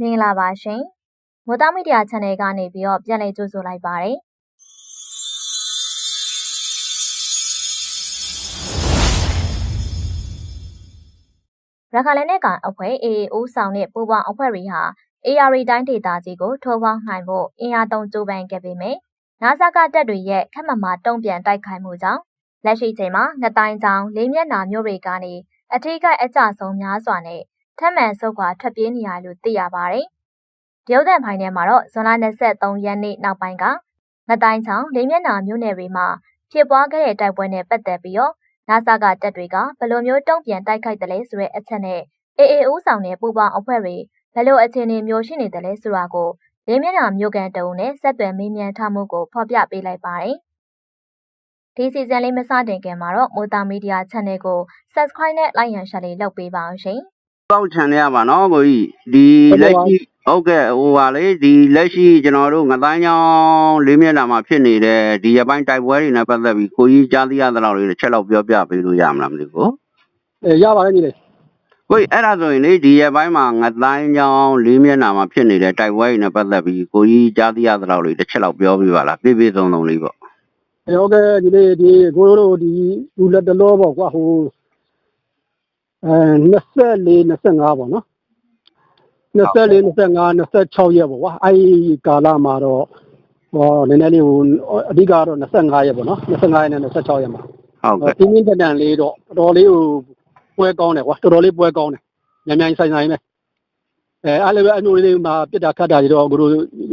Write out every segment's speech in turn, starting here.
မင်္ဂလာပါရှင်မိုးသားမီဒီယာ channel ကနေပြီးတော့ပြန်လည်ကြိုဆိုလိုက်ပါတယ်ရခိုင်လက်နက်ကိုင်အဖွဲ့ AAO ဆောင်တဲ့ပူးပေါင်းအဖွဲ့တွေဟာ AR တိုင်းဒေသကြီးကိုထိုးပေါင်းနိုင်ဖို့အင်အားသုံးကြိုးပမ်းခဲ့ပေမယ့်နာဆာကတပ်တွေရဲ့ခက်မမာတုံ့ပြန်တိုက်ခိုက်မှုကြောင့်လက်ရှိချိန်မှာငတိုင်းချောင်းလေးမျက်နှာမျိုးတွေကနေအထီးကအကြဆုံးများစွာနဲ့ ထပ်မံဆုတ်ခွာထွက်ပြေးနေရလို့သိရပါတယ်။ရုပ်သံဖိုင်ထဲမှာတော့ဇွန်လ23ရက်နေ့နောက်ပိုင်းကငတိုင်းချောင်းလေးမျက်နှာမျိုးနယ်တွေမှာဖြစ်ပွားခဲ့တဲ့တိုက်ပွဲနဲ့ပတ်သက်ပြီးတော့နာဆာကတပ်တွေကဘယ်လိုမျိုးတုံ့ပြန်တိုက်ခိုက်တယ်လဲဆိုတဲ့အချက်နဲ့ AAO ဆောင်တဲ့ပူပေါင်းအဖွဲ့တွေဘယ်လိုအခြေအနေမျိုးရှိနေတယ်လဲဆိုတာကိုလေးမျက်နှာမျိုးကန်တုံနဲ့ဆက်သွယ်မေးမြန်းထားမှုကိုဖော်ပြပေးလိုက်ပါတယ်။ဒီစီဇန်လေးမစတင်ခင်မှာတော့မိုတာမီဒီယာ channel ကို subscribe နဲ့ like ရန် share လေးလုပ်ပေးပါအောင်ရှင်။ တောက်ချန်ရပါနော်ကိုကြီးဒီလက်ရှိဟုတ်ကဲ့ဟိုပါလေဒီလက်ရှိကျွန်တော်တို့ငတိုင်းချောင်းလေးမျက်နှာမှာဖြစ်နေတဲ့ဒီရပိုင်းတိုက်ပွဲတွေနဲ့ပတ်သက်ပြီးကိုကြီးကြားသိရသလောက်လေးတစ်ချက်လောက်ပြောပြပေးလို့ရမလားမသိဘူးအဲရပါတယ်ညီလေးကိုကြီးအဲ့ဒါဆိုရင်လေဒီရပိုင်းမှာငတိုင်းချောင်းလေးမျက်နှာမှာဖြစ်နေတဲ့တိုက်ပွဲတွေနဲ့ပတ်သက်ပြီးကိုကြီးကြားသိရသလောက်လေးတစ်ချက်လောက်ပြောပြပါလားပြည့်ပြည့်စုံစုံလေးပေါ့အဲဟုတ်ကဲ့ညီလေးဒီကိုတို့ဒီလူလက်တလောပေါ့ကွာဟိုအဲ 24 25ပေါ့နော်24 25 26ရက်ပေါ့ကွာအဲဒီကာလမှာတော့ဟောနည်းနည်းလေးဟိုအဓိကတော့25ရက်ပေါ့နော်25ရက်နဲ့26ရက်မှာဟုတ်ကဲ့ပြင်းပြင်းထန်ထန်လေးတော့တော်တော်လေးဟိုပွဲကောင်းတယ်ကွာတော်တော်လေးပွဲကောင်းတယ်မြန်မြန်ဆိုင်ဆိုင်ပဲအဲအဲ့လိုပဲအမျိုးလေးမှာပြစ်တာခတ်တာတွေတော့ကိုတို့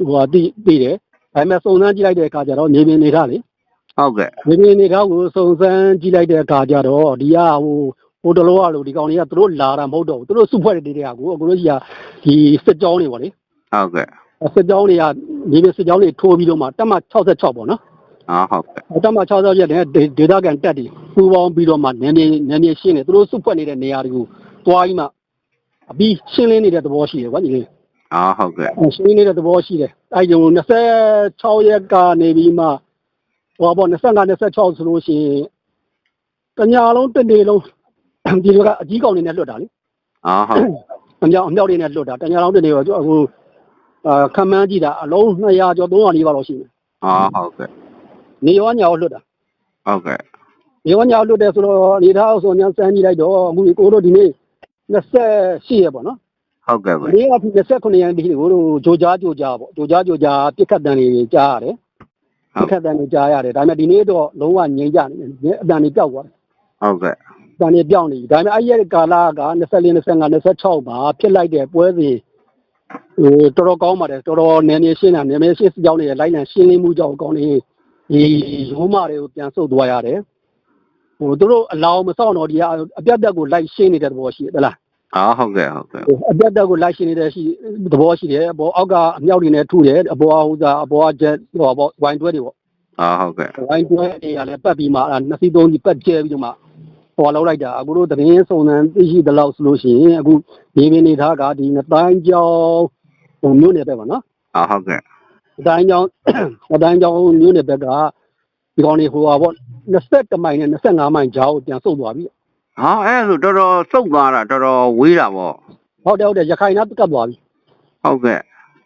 ဟိုဟာတိတိတယ်ဒါပေမဲ့စုံစမ်းကြည့်လိုက်တဲ့အခါကျတော့နေနေနေထားလေဟုတ်ကဲ့ဝင်းနေနေကောက်ကိုစုံစမ်းကြည့်လိုက်တဲ့အခါကျတော့ဒီကဟို ဟိုတလောကလို့ဒီကောင်တွေကသူတို့လာတာမဟုတ်တော့ဘူးသူတို့စုဖွဲ့တဲ့တေးတွေကကိုအခုတို့ကြီးကဒီစစ်ကြောင်းတွေပေါ့လေဟုတ်ကဲ့စစ်ကြောင်းတွေကနေနေစစ်ကြောင်းတွေထိုးပြီးတော့မှတက်မှ66ပေါ့နော်အာဟုတ်ကဲ့တက်မှ66ရက်တဲ့ဒေတာကန်တက်တွေပူပေါင်းပြီးတော့မှနည်းနည်းနည်းနည်းရှင်းတယ်သူတို့စုဖွဲ့နေတဲ့နေရာတွေကိုတွားပြီးမှအပြီးရှင်းလင်းနေတဲ့သဘောရှိတယ်ကွာညီလေးအာဟုတ်ကဲ့ရှင်းနေတဲ့သဘောရှိတယ်အဲကြောင့်26ရက်ကနေပြီးမှဟောပေါ့25 26ဆိုလို့ရှိရင်တညာလုံးတစ်နေ့လုံး ဒီလိုကအကြီးကောင်နေနဲ့လွတ်တာလေအာဟုတ်အမြောက်အမြောက်တွေနဲ့လွတ်တာတညာလုံးတစ်နေ့တော့ဟိုအာခမန်းကြည့်တာအလုံး200ကျော်300နီးပါးလောက်ရှိတယ်အာဟုတ်ကဲ့နေရောညာရောလွတ်တာဟုတ်ကဲ့နေရောညာလွတ်တယ်ဆိုတော့နေသားအောင်ဆိုညာစမ်းကြည့်လိုက်တော့အခုကိုတို့ဒီနေ့28ရက်ပေါ့နော်ဟုတ်ကဲ့ဗျနေ့က29ရက်ဒီကိုတို့ဂျိုကြားဂျိုကြားပေါ့ဂျိုကြားဂျိုကြားပြစ်ခတ်တန်တွေကြားရတယ်ဟုတ်ခက်တယ်နေကြားရတယ်ဒါပေမဲ့ဒီနေ့တော့လုံးဝငြိမ်ကြနေအတန်တွေပြောက်သွားတယ်ဟုတ်ကဲ့အ တန်တွေပြောက်နေပြီဒါပေမဲ့အဲ့ဒီကာလက24 25 26မှာဖြစ်လိုက်တဲ့ပွဲစဉ်ဟိုတော်တော်ကောင်းပါတယ်တော်တော်နည်းနည်းရှင်းတာနည်းနည်းရှင်းစကြောင်းတွေလိုက်လံရှင်းလင်းမှုကြောင့်ကောင်းနေဒီရုံးမတွေကိုပြန်ဆုတ်သွားရတယ်ဟိုသူတို့အလောင်းမစောင့်တော့ဒီကအပြတ်တက်ကိုလိုက်ရှင်းနေတဲ့သဘောရှိတယ်လားအာဟုတ်ကဲ့ဟုတ်ကဲ့အပြတ်တက်ကိုလိုက်ရှင်းနေတဲ့ရှိသဘောရှိတယ်အပေါ်အောက်ကအမြောက်တွေနဲ့ထုတယ်အပေါ်ဟိုသာအပေါ်ကဂျက်ဟိုပေါ့ဝိုင်းတွဲတွေပေါ့အာဟုတ်ကဲ့ဝိုင်းတွဲတွေကလည်းပတ်ပြီးမှအဲ့နှစ်စီးသုံးစီးပတ်ကျဲပြီးတော့မှ ဟောလောက်လိုက်တာအခုတို့သတင်းစုံစမ်းသိရှိသလောက်ဆိုလို့ရှိရင်အခုဒီပင်နေသားကဒီနှစ်တိုင်းကျောင်းဟိုမြို့နယ်ဘက်ပါနော်အာဟုတ်ကဲ့နှစ်တိုင်းကျောင်းနှစ်တိုင်းကျောင်းမြို့နယ်ဘက်ကဒီကောင်တွေဟိုပါပေါ့20မိုင်နဲ့25မိုင်ကြားကိုပြန်ဆုတ်သွားပြီဟာအဲ့ဒါဆိုတော်တော်စုတ်သွားတာတော်တော်ဝေးတာပေါ့ဟုတ်တယ်ဟုတ်တယ်ရခိုင်နားကပ်သွားပြီဟုတ်ကဲ့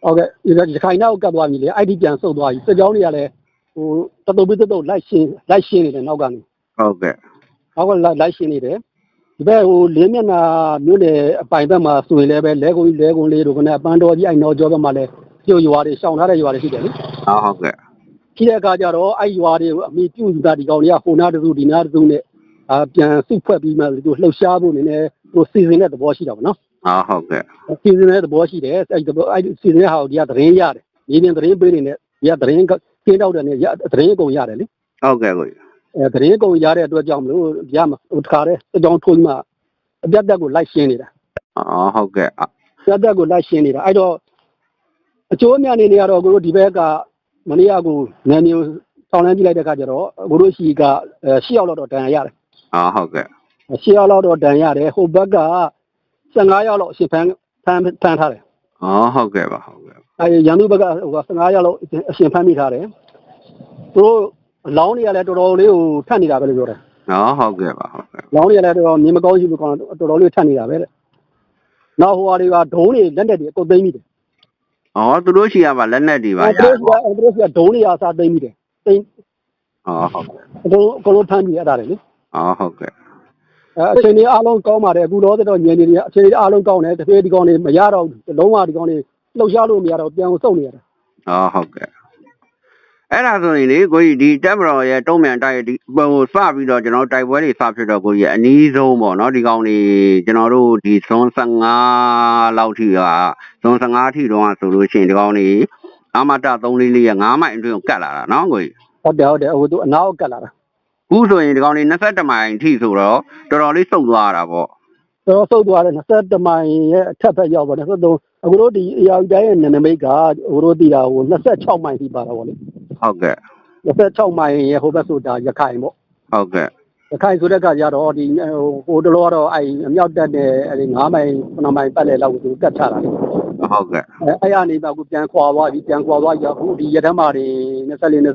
ဟုတ်ကဲ့ရခိုင်နားကိုကပ်သွားပြီလေအဲ့ဒီပြန်ဆုတ်သွားပြီစကြောင်းတွေကလည်းဟိုတတုပ်ပြီးတတုပ်လိုက်ရှင်းလိုက်ရှင်းနေတယ်နောက်ကနေဟုတ်ကဲ့ နောက်ကလိုက်ရှင်းနေတယ်ဒီဘက်ဟိုလေးမျက်နှာမြို့နယ်အပိုင်ဘက်မှာဆိုရင်လည်းပဲလဲကုန်းကြီးလဲကုန်းလေးတို့ကနဲ့အပန်းတော်ကြီးအဲ့နော်ကျော်ဘက်မှာလည်းကျိုးရွာတွေရှောင်ထားတဲ့ရွာတွေရှိတယ်လေအာဟုတ်ကဲ့ရှိတဲ့အခါကျတော့အဲ့ရွာတွေကိုအမိပြုယူတာဒီကောင်တွေကဟိုနာတစုဒီနာတစုနဲ့အာပြန်စုဖွဲ့ပြီးမှသူလှုပ်ရှားဖို့နေနေသူစီစဉ်တဲ့သဘောရှိတာပေါ့နော်အာဟုတ်ကဲ့စီစဉ်တဲ့သဘောရှိတယ်အဲ့ဒီအဲ့ဒီစီစဉ်တဲ့ဟာကိုဒီကသတင်းရတယ်မြေပြင်သတင်းပေးနေတယ်ဒီကသတင်းကင်းတောက်တယ်နဲ့သတင်းအကုန်ရတယ်လေဟုတ်ကဲ့ကိုကြီး အဲသတင်းအကုန်ရတဲ့အတွက်ကြောင့်မလို့ရမှာဟိုတခါတည်းအကြောင်းထိုးမှအပြတ်တက်ကိုလိုက်ရှင်းနေတာအာဟုတ်ကဲ့အာပြတ်တက်ကိုလိုက်ရှင်းနေတာအဲ့တော့အကျိုးအမြတ်အနေနဲ့ကတော့ကိုတို့ဒီဘက်ကမနေ့ကကိုနာမည်ဆောင်းလန်းကြည့်လိုက်တဲ့အခါကျတော့ကိုတို့ရှိကအဲ၈ယောက်လောက်တော့တန်ရရတယ်အာဟုတ်ကဲ့၈ယောက်လောက်တော့တန်ရတယ်ဟိုဘက်က15ယောက်လောက်အရှင်ဖမ်းဖမ်းဖမ်းထားတယ်အာဟုတ်ကဲ့ပါဟုတ်ကဲ့အဲရန်သူဘက်ကဟိုက15ယောက်လောက်အရှင်ဖမ်းမိထားတယ်သူတို့အ လောင်းတွေကလည်းတော်တော်လေးကိုထပ်နေတာပဲလို့ပြောတယ်အာဟုတ်ကဲ့ပါဟုတ်ကဲ့လောင်းတွေကလည်းတော်တော်မြင်မကောင်းရှိဘူးကောင်တော်တော်လေးထပ်နေတာပဲတဲ့နောက်ဟိုဟာတွေကဒုံးတွေလက်နဲ့တွေအကုန်သိမ်းမိတယ်။ဩသူတို့ရှိရပါလက်နက်တွေပါအဲရသူတို့ကသူတို့ကဒုံးတွေအစားသိမ်းမိတယ်သိမ်း။ဩဟုတ်ကဲ့အကုန်အကုန်လုံးထမ်းပြီးအဲ့ဒါတွေလေ။ဩဟုတ်ကဲ့အဲအချိန်ကြီးအားလုံးကောင်းပါတယ်အခုတော့တော့ညင်နေတယ်အချိန်ကြီးအားလုံးကောင်းတယ်တစ်ဖေးဒီကောင်တွေမရတော့ဘူးလုံးဝဒီကောင်တွေလှုပ်ရှားလို့မရတော့ပြန်စုံနေရတာ။ဩဟုတ်ကဲ့။ အဲ့ဒါဆိုရင်လေကိုကြီးဒီတက်မတော်ရဲ့တုံးမြန်တိုက်ဒီဟိုစပြီးတော့ကျွန်တော်တို့တိုက်ပွဲတွေစဖြစ်တော့ကိုကြီးအနည်းဆုံးပေါ့နော်ဒီကောင်တွေကျွန်တော်တို့ဒီဇွန်15လောက်ထိကဇွန်15ထိတော့ဆိုလို့ရှိရင်ဒီကောင်တွေအမတ344ရဲ့9မိုင်အတွင်းကိုကတ်လာတာနော်ကိုကြီးဟုတ်တယ်ဟုတ်တယ်ဟိုသူအနာကိုကတ်လာတာခုဆိုရင်ဒီကောင်တွေ21မိုင်ထိဆိုတော့တော်တော်လေးစုပ်သွားတာပေါ့တော့စုပ်သွားတယ်21မိုင်ရဲ့အထက်ဘက်ရောက်ပါတယ်ဆိုတော့အခုတို့ဒီအရာတိုင်းရဲ့နနမိတ်ကအခုတို့တည်တာဟို26မိုင်ထိပါတော့ဗောလေ ဟုတ်ကဲ့26မိုင်ရဲ့ဟိုဘက်ဆိုတာရခိုင်ပေါ့ဟုတ်ကဲ့ရခိုင်ဆိုတဲ့ကကြတော့ဒီဟိုတလောကတော့အဲအမြောက်တက်တဲ့အဲဒီ9မိုင်9မိုင်ပတ်လေလောက်ကိုသူကတ်ချတာလေဟုတ်ကဲ့အဲအဲ့ရနေပါကူပြန်ခွာသွားပြီပြန်ခွာသွားရအခုဒီရတန်းမာတွေ24 25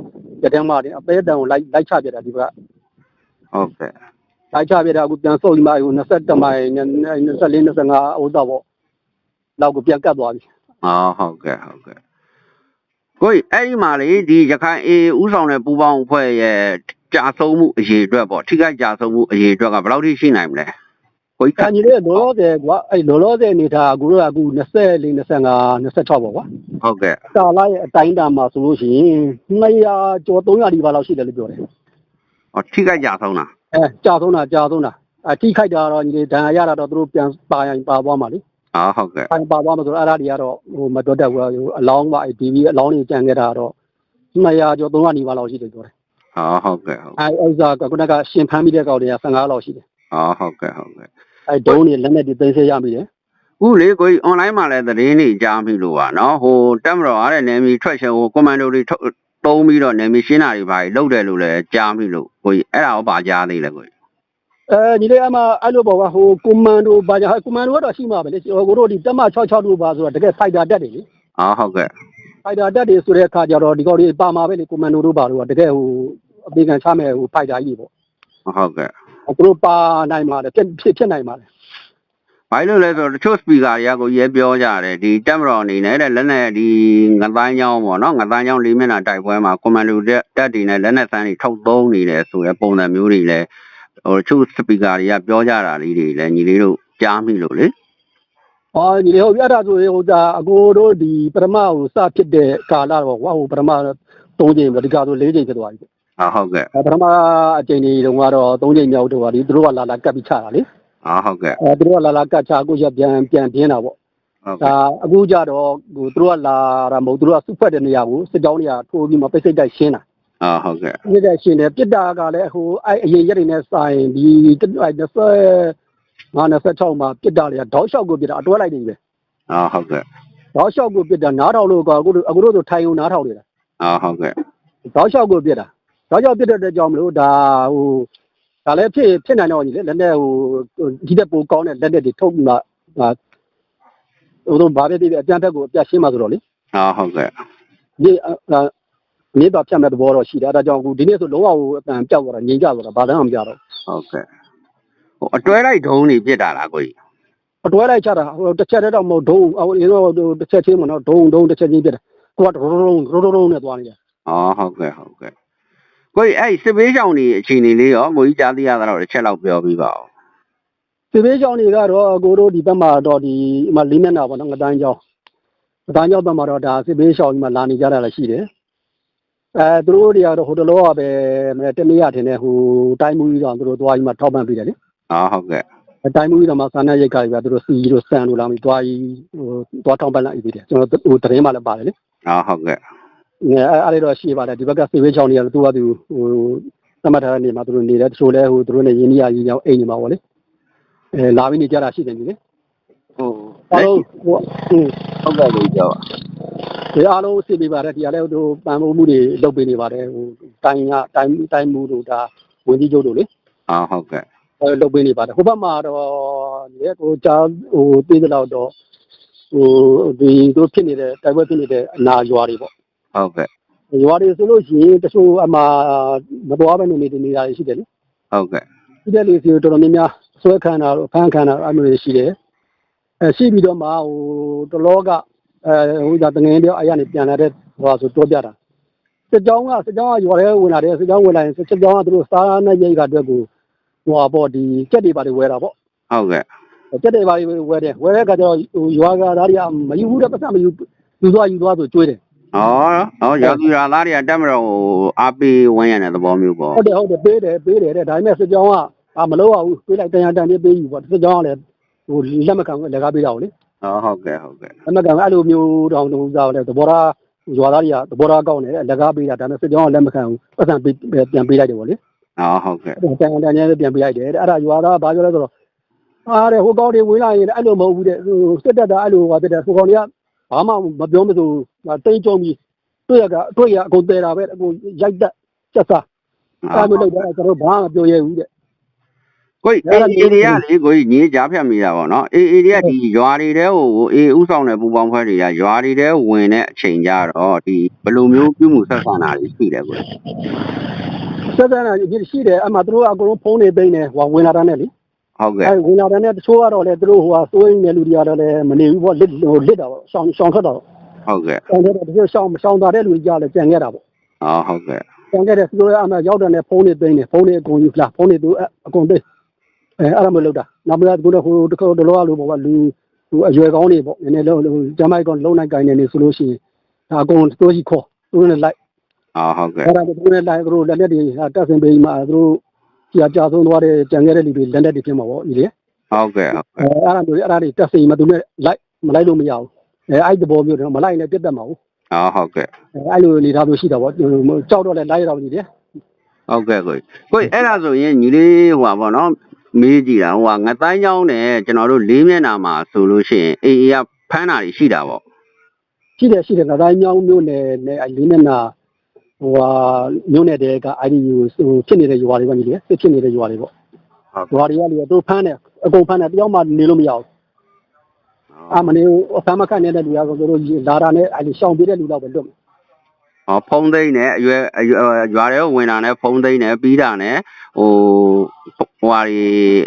26ရတန်းမာတွေအသေးတန်ကိုလိုက်လိုက်ချပြတာဒီဘက်ကဟုတ်ကဲ့လိုက်ချပြတာအခုပြန်စုပ်ပြီးမှဟို21မိုင်24 25ဥသောပေါ့လောက်ကိုပြန်ကတ်သွားပြီအော်ဟုတ်ကဲ့ဟုတ်ကဲ့ ကိုကြီးအဲ့ဒီမှာလေဒီရခိုင်အေဥဆောင်တဲ့ပူပေါင်းအဖွဲ့ရဲ့ကြာဆုံးမှုအရေးအတွက်ပေါ့ထိခိုက်ကြာဆုံးမှုအရေးအတွက်ကဘယ်လောက်ထိရှိနိုင်မလဲကိုကြီးခံကြီးလေးလောလောဆယ်ကွာအဲ့လောလောဆယ်အနေထားအခုတို့ကအခု24 25 26ပေါ့ကွာဟုတ်ကဲ့ကာလာရဲ့အတိုင်းအတာမှာဆိုလို့ရှိရင်200ကျော်300ဒီပါလောက်ရှိတယ်လို့ပြောတယ်ဟောထိခိုက်ကြာဆုံးလားအဲကြာဆုံးတာကြာဆုံးတာအထိခိုက်တာတော့ညီလေးဒဏ်ရာရတာတော့သူတို့ပြန်ပါရင်ပါသွားမှာလေ အော်ဟုတ်ကဲ့ပိုင်ပါသွားမှာဆိုတော့အဲ့ဒါတွေကတော့ဟိုမတော်တတ်ဘူးဟိုအလောင်းပါဒီဒီအလောင်းတွေကြံခဲ့တာတော့200ကျော်300နီးပါးလောက်ရှိတယ်ပြောတယ်အော်ဟုတ်ကဲ့ဟုတ်အဲဥစ္စာကခုနကရှင်ဖမ်းပြီးတဲ့ကောင်တွေက15လောက်ရှိတယ်အော်ဟုတ်ကဲ့ဟုတ်ကဲ့အဲဒုံးတွေလက်နဲ့တွေသိမ်းဆည်းရမိတယ်ခုလေကိုကြီး online မှာလည်းသတင်းတွေကြားမိလို့ပါနော်ဟိုတက်မတော်အားတဲ့နေမီထွက်ရှင်ဟိုကွန်မန်ဒိုတွေထုတ်တုံးပြီးတော့နေမီရှင်းတာတွေပါလုပ်တယ်လို့လည်းကြားမိလို့ကိုကြီးအဲ့ဒါရောပါကြားသေးလဲကိုကြီး အဲညီလေးအမအဲ့လိုပေါ့ကဟိုကွန်မန်ဒိုဘာညာကွန်မန်ဒိုကတော့ရှိမှာပဲလေဟိုကိုတို့ဒီတက်မ66တို့ပါဆိုတော့တကယ်ဖိုက်တာတက်တယ်လေအော်ဟုတ်ကဲ့ဖိုက်တာတက်တယ်ဆိုတဲ့အခါကျတော့ဒီကောင်တွေပါမှာပဲလေကွန်မန်ဒိုတို့ပါတို့ကတကယ်ဟိုအပေကန်ချမဲ့ဟိုဖိုက်တာကြီးပေါ့ဟုတ်ကဲ့သူတို့ပါနိုင်မှာတယ်ဖြစ်ဖြစ်ဖြစ်နိုင်မှာတယ်ဘာလို့လဲဆိုတော့တချို့ speaker တွေကကိုရဲပြောကြတယ်ဒီတက်မတော်အနေနဲ့တဲ့လက်နဲ့ဒီငတိုင်းချောင်းပေါ့နော်ငတိုင်းချောင်းလေးမျက်နှာတိုက်ပွဲမှာကွန်မန်ဒိုတက်တက်တွေနဲ့လက်နဲ့ဆန်းတွေထုတ်သုံးနေတယ်ဆိုတဲ့ပုံစံမျိုးတွေလည်း ဟိုတချို့ speaker တွေကပြောကြတာလေးတွေလည်းညီလေးတို့ကြားမိလို့လေဟောညီလေးဟုတ်ပြီအဲ့ဒါဆိုရင်ဟိုဒါအကိုတို့ဒီပထမဟိုစဖြစ်တဲ့ကာလတော့ကွာဟိုပထမ3ချိန်ပေါ့ဒီကဆို4ချိန်ဖြစ်သွားပြီအာဟုတ်ကဲ့အဲပထမအချိန်ကြီးတုန်းကတော့3ချိန်မြောက်တော့ဒီသူတို့ကလာလာကပ်ပြီးချတာလေအာဟုတ်ကဲ့အဲသူတို့ကလာလာကပ်ချကိုရပြန်ပြန်ပြင်းတာပေါ့ဟုတ်ဒါကဲ့အခုကြတော့ဟိုသူတို့ကလာတာမဟုတ်သူတို့ကစုဖက်တဲ့နေရာကိုစစ်ကြောင်းတွေကထိုးပြီးမှပိတ်စိတ်တိုက်ရှင်းတာ အာဟုတ်ကဲ့ပြစ်တဲ့ရှင်းတယ်ပြစ်တာကလည်းဟိုအဲ့အရင်ရက်တွေနဲ့ဆိုင်ဒီ20 56မှာပြစ်တာတွေကတောက်လျှောက်ကိုပြစ်တာအတွဲလိုက်နေပြီအာဟုတ်ကဲ့တောက်လျှောက်ကိုပြစ်တာနားထောင်လို့ကအခုအခုတို့ဆိုထိုင်ုံနားထောင်နေတာအာဟုတ်ကဲ့တောက်လျှောက်ကိုပြစ်တာတောက်လျှောက်ပြစ်တဲ့အတွက်ကြောင့်မလို့ဒါဟိုဒါလည်းဖြစ်ဖြစ်နိုင်တော့ညီလေလက်နဲ့ဟိုဒီတဲ့ပိုကောင်းတဲ့လက်နဲ့တွေထုတ်ပြီးမှဟာဟိုတော့ဘာပဲဖြစ်ဖြစ်အပြန်ဘက်ကိုအပြတ်ရှင်းမှဆိုတော့လေအာဟုတ်ကဲ့ဒီ အာမြေပါဖြတ်မဲ့သဘောတော့ရှိတယ်အဲဒါကြောင့်အခုဒီနေ့ဆိုလုံးဝဟိုအပန်ပြောက်သွားတာငြိမ်ကြသွားတာဘာသာမှမကြတော့ဟုတ်ကဲ့ဟိုအတွဲလိုက်ဒုံးနေပြစ်တာလားကိုကြီးအတွဲလိုက်ချတာဟိုတစ်ချက်တည်းတော့မဟုတ်ဒုံဟိုရင်းတော့တစ်ချက်ချင်းမနော်ဒုံဒုံတစ်ချက်ချင်းပြတယ်ကိုကဒုံဒုံဒုံဒုံနဲ့သွားနေတယ်อ๋อဟုတ်ကဲ့ဟုတ်ကဲ့ကိုကြီးအဲ့စစ်ပေးဆောင်နေအချိန်လေးလေးရောကိုကြီးကြားသိရတာတော့တစ်ချက်လောက်ပြောပြပါဦးဒီဘေးချောင်းတွေကတော့ကိုတို့ဒီဘက်မှာတော့ဒီမလေးမျက်နှာပေါ့နော်ငတိုင်းချောင်းငတိုင်းချောင်းဘက်မှာတော့ဒါစစ်ဘေးချောင်းဒီမှာလာနေကြတာလည်းရှိတယ် အဲသူတို့တွေကတော့ဟိုတလောကပဲတနေ့ရထင်တယ်ဟိုတိုင်းမှုကြီးတော့သူတို့သွားကြီးမှထောက်ပံ့ပေးတယ်လေအာဟုတ်ကဲ့အတိုင်းမှုကြီးတော့မှစာနာရိတ်ကတွေကသူတို့စီကြီးတို့စံတို့လာပြီးတွားကြီးဟိုတွားထောင်းပန်းလိုက်ပြီးတယ်ကျွန်တော်ဟိုတရင်မှလည်းပါတယ်လေအာဟုတ်ကဲ့အဲအဲ့ဒါတော့ရှိပါတယ်ဒီဘက်ကစေဝေးချောင်းတွေကသူကသူဟိုသမတ်ထားတဲ့နေမှာသူတို့နေတယ်တချို့လဲဟိုသူတို့နေရင်းနှီးရကြီးရောက်အိမ်နေမှာပေါ့လေအဲလာပြီးနေကြတာရှိတယ်ကြီးလေဟုတ်ဟိုဟိုဟုတ်ကဲ့လို့ပြောပါ ဒီအားလုံးစစ်ပေးပါတယ်ဒီအားလည်းဟိုပံ့ပိုးမှုတွေလုပ်ပေးနေပါတယ်ဟိုတိုင်းကတိုင်းတိုင်းမှုတို့ဒါဝင်ကြီးချုပ်တို့လေอ๋อဟုတ်ကဲ့အဲလုပ်ပေးနေပါတယ်ဟိုဘက်မှာတော့ဒီကိုကြားဟိုသေးတဲ့လောက်တော့ဟိုဒီတို့ဖြစ်နေတဲ့တိုက်ပွဲဖြစ်နေတဲ့အနာရွာတွေပေါ့ဟုတ်ကဲ့ရွာတွေဆိုလို့ရှိရင်တချို့အမှာမတော်ဘဲနေနေနေရရှိတယ်လေဟုတ်ကဲ့ဒီတဲ့လေးစီတော်တော်များများဆွဲခံတာတို့ဖမ်းခံတာအဲ့လိုတွေရှိတယ်အဲရှိပြီးတော့မှဟိုတလောက အဲဟိုဒါတငယ်တယောက်အဲ့ရနေပြန်လာတဲ့ဟိုဆိုတော့ပြတာစစ်ကြောင်းကစစ်ကြောင်းကရွာထဲဝင်လာတယ်စစ်ကြောင်းဝင်လာရင်စစ်ကြောင်းကသူတို့စားနဲ့ရိတ်ကအတွက်ကိုဟိုဟာပေါ့ဒီကြက်တွေပါတွေဝဲတာပေါ့ဟုတ်ကဲ့ကြက်တွေပါတွေဝဲတယ်ဝဲတဲ့အခါကျတော့ဟိုရွာကသားတွေကမယူဘူးတဲ့ပတ်စံမယူယူသွားယူသွားဆိုကျွေးတယ်ဩဩရာသူရာသားတွေကတက်မတော်ကိုအားပေးဝင်ရတဲ့သဘောမျိုးပေါ့ဟုတ်တယ်ဟုတ်တယ်ပေးတယ်ပေးတယ်တဲ့ဒါပေမဲ့စစ်ကြောင်းကအာမလုပ်ရဘူးပေးလိုက်တန်ရတန်လေးပေးယူပေါ့စစ်ကြောင်းကလည်းဟိုလက်မခံဘူးလက်ကားပေးတာကိုလေ ဩဟုတ်ကဲ့ဟုတ်ကဲ့လက်မခံဘူးအဲ့လိုမျိုးတောင်တူစားတယ်သဘောထားရွာသားတွေကသဘောထားကောင်းတယ်လက်ကားပေးတာဒါပေမဲ့စစ်ကြောင်းကလက်မခံဘူးပတ်စံပေးပြန်ပေးလိုက်တယ်ပေါ့လေဩဟုတ်ကဲ့တန်တန်လေးပြန်ပေးလိုက်တယ်တဲ့အဲ့ဒါရွာသားဘာပြောလဲဆိုတော့အားတဲ့ဟိုကောင်းတွေဝင်လာရင်အဲ့လိုမဟုတ်ဘူးတဲ့ဟိုစစ်တပ်တာအဲ့လိုဟာတဲ့ဟိုကောင်းတွေကဘာမှမပြောမစိုးတိတ်ကြုံပြီးတွေ့ရကတွေ့ရအကုန်တဲတာပဲအကုန်ရိုက်တက်ချက်စားအဲ့လိုလုပ်တယ်ကျွန်တော်ဘာမှမပြောရဘူးတဲ့ ကိုကြီးအေးအေးတွေကလေကိုကြီးညီကြားဖြတ်မိတာပေါ့နော်အေးအေးတွေကဒီရွာတွေတဲကိုအေးဥဆောင်တဲ့ပူပေါင်းဖွဲတွေကရွာတွေတဲဝင်တဲ့အချိန်ကြတော့ဒီဘယ်လိုမျိုးပြုမှုဆက်ဆံတာတွေရှိတယ်ကိုကြီးဆက်ဆံတာရှိတယ်အမှသူတို့ကအကုန်လုံးဖုန်းတွေသိမ်းတယ်ဟိုဝင်လာတာနဲ့လေဟုတ်ကဲ့အဲဝင်လာတဲ့နဲ့တချို့ကတော့လေသူတို့ဟိုဟာစိုးရင်းနေလူတွေကတော့လည်းမနေဘူးပေါ့လစ်ဟိုလစ်တာပေါ့ရှောင်းရှောင်းထွက်တာပေါ့ဟုတ်ကဲ့ရှောင်းထွက်တော့တချို့ရှောင်းရှောင်းတာတဲ့လူကြီးကလည်းကြံခဲ့တာပေါ့ဩဟုတ်ကဲ့ကြံခဲ့တဲ့သူတို့ကအမှရောက်တဲ့နဲ့ဖုန်းတွေသိမ်းတယ်ဖုန်းတွေအကုန်ယူလာဖုန်းတွေသူအကုန်သိမ်း အဲအဲ့ဒါမျိုးလုပ်တာနောက်ပြီးတော့သူတို့ဟိုတခေါက်တလောကလိုပေါ့ကလူဟိုအရွယ်ကောင်းတွေပေါ့နည်းနည်းလုံးဂျမိုက်ကောင်လုံးနိုင်ကိုင်းနေနေဆိုလို့ရှိရင်ဒါအကုန်သူတို့ကြီးခေါ်သူတို့နဲ့လိုက်ဩဟုတ်ကဲ့အဲ့ဒါသူတို့နဲ့လိုက်သူတို့လက်လက်တွေတက်ဆင်ပေးမှသူတို့ကြာကြာဆုံးသွားတဲ့ကြံခဲ့တဲ့လူတွေလက်လက်တွေဖြစ်မှာပေါ့ဒီလေဟုတ်ကဲ့ဟုတ်ကဲ့အဲအဲ့ဒါမျိုးအဲ့ဒါတွေတက်စီမသူနဲ့လိုက်မလိုက်လို့မရဘူးအဲအဲ့ဒီသဘောမျိုးတော့မလိုက်နဲ့ပြတ်တတ်မှာဘူးဩဟုတ်ကဲ့အဲအဲ့လိုအနေထားမျိုးရှိတာပေါ့ကြောက်တော့လဲလိုက်ရတော့ပြီလေဟုတ်ကဲ့ကိုကြီးကိုကြီးအဲ့ဒါဆိုရင်ညီလေးဟိုပါပေါ့နော် မေးကြည့်တာဟိုကငတိုင်းချောင်းနဲ့ကျွန်တော်တို့လေးမျက်နှာမှာဆိုလို့ရှိရင်အေးအေးကဖမ်းတာတွေရှိတာပေါ့ရှိတယ်ရှိတယ်ငတိုင်းမြောင်းမျိုးနဲ့နဲ့အလေးနဲ့နာဟိုဟာမျိုးနဲ့တည်းကအဲ့ဒီဟိုဖြစ်နေတဲ့ရွာတွေပဲကြီးလေစစ်ဖြစ်နေတဲ့ရွာတွေပေါ့ရွာတွေကလေတို့ဖမ်းတယ်အကုန်ဖမ်းတယ်တယောက်မှနေလို့မရဘူးအာမနေအဖမ်းမခတ်နေတဲ့လူကတော့တို့လာတာနဲ့အဲ့ဒီရှောင်ပေးတဲ့လူတော့ပဲလွတ်မယ်ဟောဖုံးသိမ့်နဲ့အရွယ်အရွယ်ရွာတွေကိုဝင်တာနဲ့ဖုံးသိမ့်နဲ့ပြီးတာနဲ့ဟို ဟိုဟာတွေ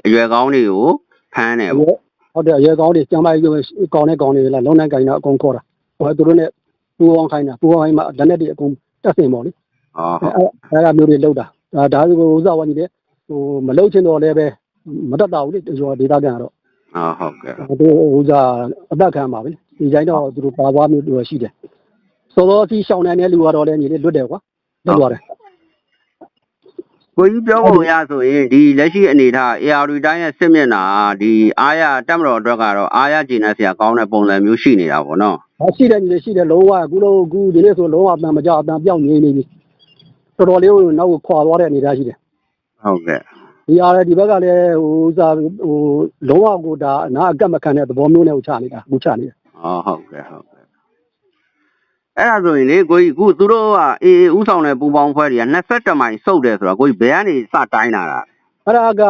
အရွယ်ကောင်းတွေကိုဖမ်းတယ်ပေါ့ဟုတ်တယ်ရဲကောင်းတွေကျမ်းပါရေးကောင်းတဲ့ကောင်းတွေလာလုံးနိုင်ကိုင်းတော့အကုန်ခေါ်တာဟိုသူတို့နဲ့ပူအောင်ခိုင်းတာပူအောင်ခိုင်းမှလက်နဲ့တွေအကုန်တက်စင်ပေါ့လေဟောအဲအဲ့ဒါမျိုးတွေလောက်တာဒါဒါဆိုဥစားဝကြီးလေဟိုမလောက်ချင်တော့လည်းပဲမတတ်တာဘူးလေကျွန်တော်ဒေတာကန်ကတော့ဟောဟုတ်ကဲ့သူဥစားအသက်ခံပါပဲဒီတိုင်းတော့သူတို့ပါသွားမျိုးတွေရှိတယ်စောစောစီရှောင်းနေတဲ့လူကတော့လည်းညီလေးလွတ်တယ်ကွာလွတ်သွားတယ် ကိုကြီးပြောပုံရဆိုရင်ဒီလက်ရှိအနေထား AR တိုင်းရဲ့စစ်မျက်နှာဒီအားရတက်မတော်အတွက်ကတော့အားရကျင်နေစရာကောင်းတဲ့ပုံစံမျိုးရှိနေတာပေါ့နော်။ဟာရှိတယ်ညီလေးရှိတယ်လုံးဝအခုလုံးအခုဒီနေ့ဆိုလုံးဝအတန်မကြောက်အတန်ပြောင်းနေနေပြီ။တော်တော်လေးကိုနောက်ကိုခွာသွားတဲ့အနေအထားရှိတယ်ဟုတ်ကဲ့။ဒီအားလည်းဒီဘက်ကလည်းဟိုဥစားဟိုလုံးဝကိုဒါအနာအကတ်မခံတဲ့သဘောမျိုးနဲ့ကိုချနေတာအခုချနေတာဟောဟုတ်ကဲ့ဟုတ်ကဲ့ အဲ့ဒါဆိုရင်လေကိုကြီးအခုသူတို့ကအေးဥဆောင်တဲ့ပူပေါင်းဖွဲတွေက21မိုင်စုပ်တယ်ဆိုတော့ကိုကြီးဘယ်ကနေစတိုင်းလာတာ။အဲ့ဒါက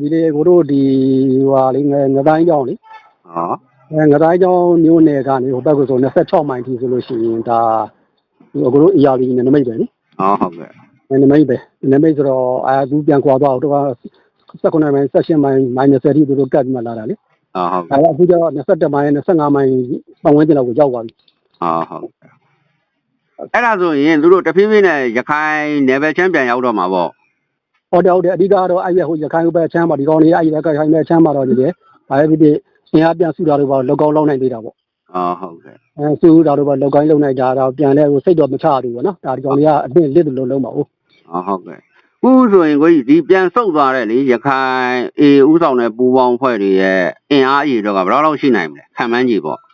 ဒီလေကိုတို့ဒီဟိုဟာလေးငငတိုင်းကြောင်းလေဟော။အဲငတိုင်းကြောင်းမျိုးနယ်ကနေဟိုဘက်ကိုဆို26မိုင်ထိဆိုလို့ရှိရင်ဒါဟိုကိုတို့အရာလေးနဲ့နမိတ်ပဲလေဟောဟုတ်ကဲ့။အဲနမိတ်ပဲနမိတ်ဆိုတော့အဲသူပြန်ခွာသွားတော့19မိုင်16မိုင်မိုင်20ထိသူတို့ကတ်ပြီးမှလာတာလေဟောဟုတ်။အဲအခုကျတော့21မိုင်25မိုင်ပတ်ဝန်းကျင်လောက်ကိုရောက်သွားပြီဟောဟုတ်ကဲ့ အဲ့ဒါဆိုရင်သူတို့တဖြည်းဖြည်းနဲ့ရခိုင်နယ်ပယ်ချမ်းပြန်ရောက်တော့မှာပေါ့။ဟုတ်တယ်ဟုတ်တယ်အဓိကတော့အဲ့ရဟိုရခိုင်ဘက်ချမ်းပါဒီကောင်လေးအဲ့ရခိုင်ဘက်ချမ်းပါတော့ဒီလေ။ဘာပဲဖြစ်ဖြစ်အင်အားပြန်စုတာတို့ပါလောက်ကောင်းလောက်နိုင်သေးတာပေါ့ဟောဟုတ်ကဲ့။အဲစုတာတို့ပါလောက်ကောင်းလောက်နိုင်တာတော့ပြန်လဲဟိုစိတ်တော့မချဘူးပေါ့နော်။ဒါဒီကောင်လေးကအတင်းလစ်တယ်လို့လုံးပါဦးဟောဟုတ်ကဲ့ဥဆိုရင်ကိုကြီးဒီပြန်ဆုတ်သွားတဲ့လေရခိုင်အေးဥဆောင်တဲ့ပူပေါင်းဖွဲ့တွေရဲ့အင်အားအရေးတော့ကဘယ်တော့လောက်ရှိနိုင်မလဲခံမှန်းကြည့်ပေါ့။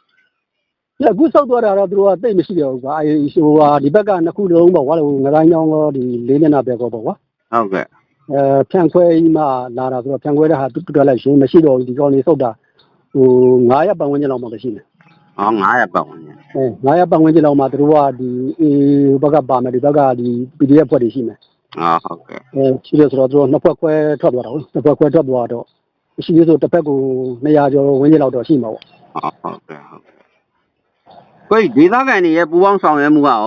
အခုစောက်သွားတာတော့သူတို့ကတိတ်မရှိတော့ဘူးကွာ။အဲဟိုဟာဒီဘက်ကနှစ်ခုလုံးပေါ့ကွာဟိုငတိုင်းကြောင်းကောဒီလေးမျက်နှာပဲကောပေါ့ကွာဟုတ်ကဲ့။အဲဖြန့်ခွဲကြီးမှလာတာဆိုတော့ဖြန့်ခွဲတဲ့ဟာတူတူလိုက်ရှင်မရှိတော့ဘူးဒီကောင်လေးစောက်တာဟို900ပတ်ဝန်းကျင်လောက်မှပဲရှိတယ်ဟော900ပတ်ဝန်းကျင်။အဲ900ပတ်ဝန်းကျင်လောက်မှသူတို့ကဒီအေဘက်ကပါမယ်ဒီဘက်ကဒီ PDF ဖွဲ့တွေရှိမယ်ဟောဟုတ်ကဲ့အဲရှိတယ်ဆိုတော့သူတို့နှစ်ဖွဲ့ခွဲထွက်သွားတာဟုတ်နှစ်ဖွဲ့ခွဲထွက်သွားတော့ရှိသေးဆိုတစ်ဖက်ကို200ကျော်ဝန်းကျင်လောက်တော့ရှိမှာပေါ့ဟုတ်ဟုတ်ကဲ့ဟုတ် ကဲ့ကိုကြီးဒေသခံတွေရဲ့ပူပေါင်းဆောင်ရွက်မှုကရော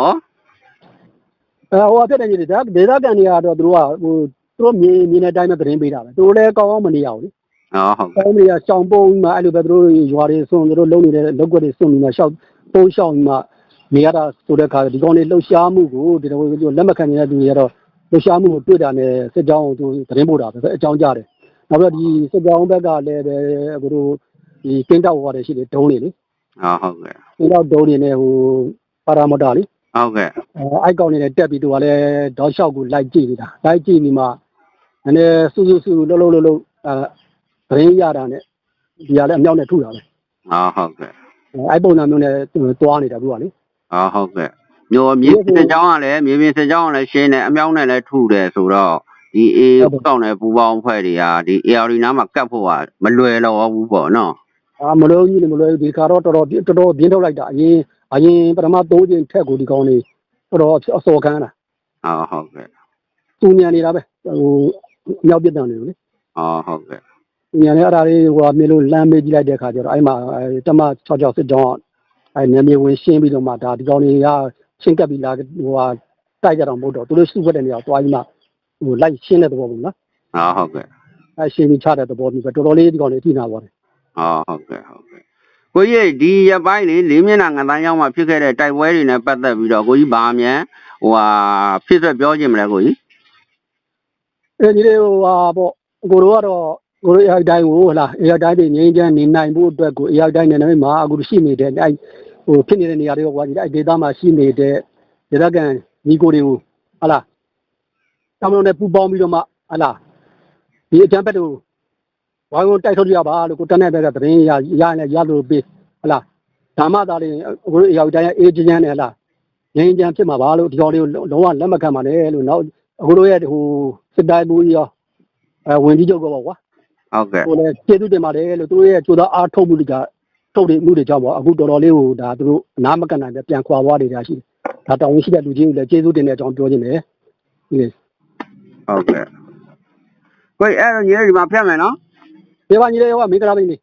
အဲဟိုအဖြစ်တယ်ကြီးဒါဒေသခံတွေကတော့သူတို့ကဟိုသူတို့မြေမြေနဲ့တိုင်းမဲ့သတင်းပေးတာပဲသူတို့လည်းကောင်းကောင်းမနေရဘူးလေအော်ဟုတ်ကဲ့။အဲ့ဒီကရှောင်းပုံးမှအဲ့လိုပဲသူတို့ရွာတွေဆွန်သူတို့လုံနေတဲ့လောက်ွက်တွေဆွန်ပြီးမှရှောက်ပုံးရှောင်းမှနေရတာဆိုတဲ့အခါဒီကောင်တွေလှုပ်ရှားမှုကိုဒီတော့လက်မခံနေတဲ့သူတွေကတော့လှုပ်ရှားမှုကိုတွေ့တာနဲ့စစ်ကြောင်းကိုသူသတင်းပို့တာပဲအကြောင်းကြားတယ်။နောက်ပြီးတော့ဒီစစ်ကြောင်းဘက်ကလည်းပဲအခုတို့ဒီကင်းတောက်ဟောတယ်ရှိတယ်ဒုံးနေလေ အော်ဟုတ်ကဲ့။ကင်းတောက်ဒုံးနေနဲ့ဟိုပါရာမော်တာလေဟုတ်ကဲ့အဲအိုက်ကောင်နေနဲ့တက်ပြီးသူကလည်းဒေါက်လျှောက်ကိုလိုက်ကြည့်နေတာလိုက်ကြည့်ပြီးမှနည်းနည်းစူးစူးစူးလှုပ်လှုပ်လှုပ်လှုပ်အဲသတင်းရတာနဲ့ဒီကလည်းအမြောက်နဲ့ထုတာပဲအော်ဟုတ်ကဲ့အဲအိုက်ပုံစံမျိုးနဲ့သူသွားနေတာသူကလေအော်ဟုတ်ကဲ့မျိုးမြေပြင်ကြောင်းကလည်းမြေပြင်စစ်ကြောင်းကလည်းရှင်းတယ်အမြောင်းနဲ့လည်းထုတယ်ဆိုတော့ဒီအေးကောင်းတဲ့ပူပေါင်းဖွဲ့တွေကဒီ AR နားမှာကတ်ဖို့ကမလွယ်တော့ဘူးပေါ့နော် အာမလို့ကြီးလည်းမလို့ဒီခါတော့တော်တော်တော်တော်ပြင်းထုတ်လိုက်တာအရင်အရင်ပထမ၃ချိန်ထက်ကိုဒီကောင်နေတော်တော်အစော်ခမ်းတာအော်ဟုတ်ကဲ့သူညံနေတာပဲဟိုအမြောက်ပြစ်တန်နေလို့လေအော်ဟုတ်ကဲ့သူညံနေအဲ့ဒါလေးဟိုမေလို့လမ်းမေးကြည့်လိုက်တဲ့ခါကျတော့အဲ့မှာတမ66စစ်တောင်းအဲ့နေမြေဝင်ရှင်းပြီးတော့မှဒါဒီကောင်တွေကရှင်းကပ်ပြီးလာဟိုဟာတိုက်ကြတော့မဟုတ်တော့သူတို့စုဖက်တဲ့နေရာကိုတွားပြီးမှဟိုလိုက်ရှင်းတဲ့သဘောပေါ့နော်အော်ဟုတ်ကဲ့အဲ့ရှင်းပြီးချတဲ့သဘောပြီးပဲတော်တော်လေးဒီကောင်တွေထိနာပါတယ် အော်ဟုတ်ကဲ့ဟုတ်ကဲ့ကိုကြီးဒီရပိုင်းလေးလေးမျက်နှာငတိုင်းရောက်မှဖြစ်ခဲ့တဲ့တိုက်ပွဲတွေနဲ့ပတ်သက်ပြီးတော့ကိုကြီးဘာမှန်ဟိုဟာဖြစ်သက်ပြောခြင်းမလဲကိုကြီးအဲ့ဒီလေဟိုဟာပေါ့ကိုတို့ကတော့ကိုတို့ AI တိုင်းကိုဟလာ AI တိုင်းတွေငြိမ်းချမ်းနေနိုင်ဖို့အတွက်ကို AI တိုင်းနဲ့လည်းမှာအခုရှိနေတဲ့အဲ့ဟိုဖြစ်နေတဲ့နေရာတွေကကွာဒီအဲ့ဒေတာမှာရှိနေတဲ့ဒေတာကန်ညီကိုတွေကိုဟလာတောင်းလုံးနဲ့ပူပေါင်းပြီးတော့မှဟလာဒီအကြမ်းဖက်တို့ ဝိုင်းဝန်းတိုက်ထုတ်ကြပါလို့ကိုတက်တဲ့ဘက်ကသတင်းရရရင်လည်းရလို့ပေးဟလာဓမ္မသားတွေအခုတို့ AI တိုင်းရဲ့ agent နဲ့ဟလာငြိမ်းချမ်းဖြစ်မှာပါလို့ဒီကောင်တွေကိုလုံးဝလက်မခံပါနဲ့လို့နောက်အခုတို့ရဲ့ဟိုစစ်တိုင်းဘူးကြီးရောအဲဝင်ကြီးချုပ်ကောပေါ့ကွာဟုတ်ကဲ့ဟိုလည်းကျေးဇူးတင်ပါတယ်လို့သူတို့ရဲ့ကြိုးစားအားထုတ်မှုတွေကထုတ်တယ်မှုတွေကြောင့်ပေါ့အခုတော်တော်လေးဟိုဒါသူတို့အနာမကန်နိုင်ပဲပြန်ခွာသွားနေတာရှိတယ်ဒါတောင်းရှိတဲ့လူကြီးတွေလည်းကျေးဇူးတင်တဲ့အကြောင်းပြောခြင်းတယ်ဒီဟုတ်ကဲ့ကိုကြီးအဲ့တော့ညီလေးဒီမှာဖြတ်မယ်နော် ဒီပါကြီးလေးဟောမိကရာမင်းနေ